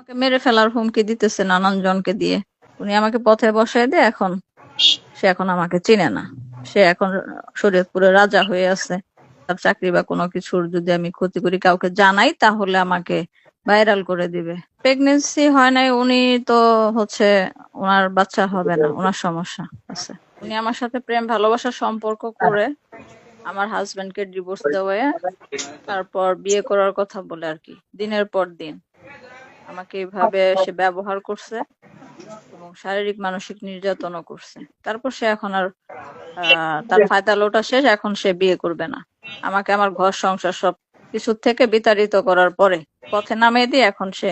আমাকে মেরে ফেলার হুমকি দিতেছে নানান জনকে দিয়ে। উনি আমাকে পথে বসায় দিয়ে, এখন সে এখন আমাকে চিনে না। সে এখন শরীয়তপুরে রাজা হয়ে আছে। তার চাকরি বা কোনো কিছুর যদি আমি ক্ষতি করি, কাউকে জানাই, তাহলে আমাকে ভাইরাল করে দিবে। প্রেগনেন্সি হয় নাই, উনি তো হচ্ছে ওনার বাচ্চা হবে না, ওনার সমস্যা আছে। উনি আমার সাথে প্রেম ভালোবাসার সম্পর্ক করে আমার হাজবেন্ডকে ডিভোর্স দেওয়া তারপর বিয়ে করার কথা বলে আর কি, দিনের পর দিন। আমাকে এভাবে সে ব্যবহার করছে এবং শারীরিক মানসিক নির্যাতনও করছে। তারপর সে এখন আর তার ফায়দা লোটা শেষ এখন সে বিয়ে করবে না। আমাকে আমার ঘর সংসার সব কিছু থেকে বিতাড়িত করার পরে পথে নামিয়ে দিয়ে এখন সে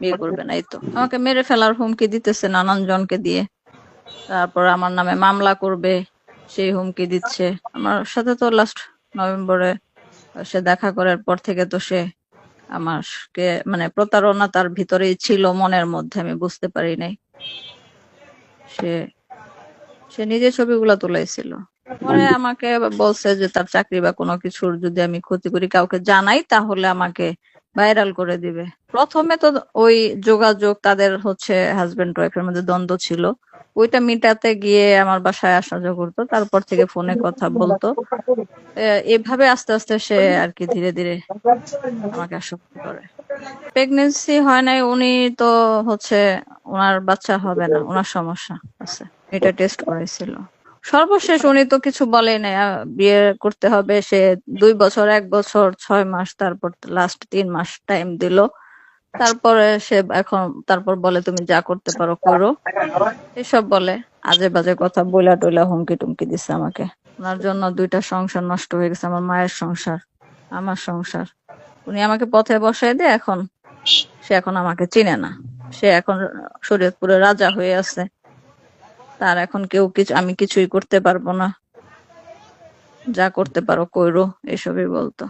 বিয়ে করবে না এই তো। আমাকে মেরে ফেলার হুমকি দিতেছে নানান জনকে দিয়ে। তারপর আমার নামে মামলা করবে সেই হুমকি দিচ্ছে। আমার সাথে তো লাস্ট নভেম্বরে সে দেখা করার পর থেকে তো সে আমাকে মানে প্রতারণা তার ভিতরেই ছিল, মনের মধ্যে, আমি বুঝতে পারি নাই। সে সে নিজে ছবিগুলো তুলাইছিল পরে আমাকে বলছে যে তার চাকরি বা কোনো কিছুর যদি আমি ক্ষতি করি, কাউকে জানাই, তাহলে আমাকে ভাইরাল করে দিবে। প্রথমে তো ওই যোগাযোগ তাদের হচ্ছে হাজবেন্ড ওয়াইফের মধ্যে দ্বন্দ্ব ছিল। ওইটা মিটাতে গিয়ে আমার বাসায় আসা যাওয়া করতো, তারপর থেকে ফোনে কথা বলতো। এভাবে আস্তে আস্তে সে আর কি ধীরে ধীরে আমাকে আসক্ত করে। প্রেগনেন্সি হয় নাই, উনি তো হচ্ছে ওনার বাচ্চা হবে না, ওনার সমস্যা আছে। এটা টেস্ট করেছিল সর্বশেষ উনি তো কিছু আহ, বিয়ে করতে হবে সে দুই বছর এক বছর ছয় মাস তারপর লাস্ট তিন মাস টাইম দিল। তারপরে সে এখন তারপর বলে তুমি যা করতে পারো করো। এসব বলে আজে বাজে কথা বইলা টইলা হুমকি টুমকি দিচ্ছে আমাকে। ওনার জন্য দুইটা সংসার নষ্ট হয়ে গেছে আমার মায়ের সংসার আমার সংসার। উনি আমাকে পথে বসায় দিয়ে এখন সে এখন আমাকে চিনে না। সে এখন শরীয়তপুরে রাজা হয়ে আছে। তার এখন কেউ কিছু আমি কিছুই করতে পারব না। যা করতে পারো, কইরো, এসবই বলতো।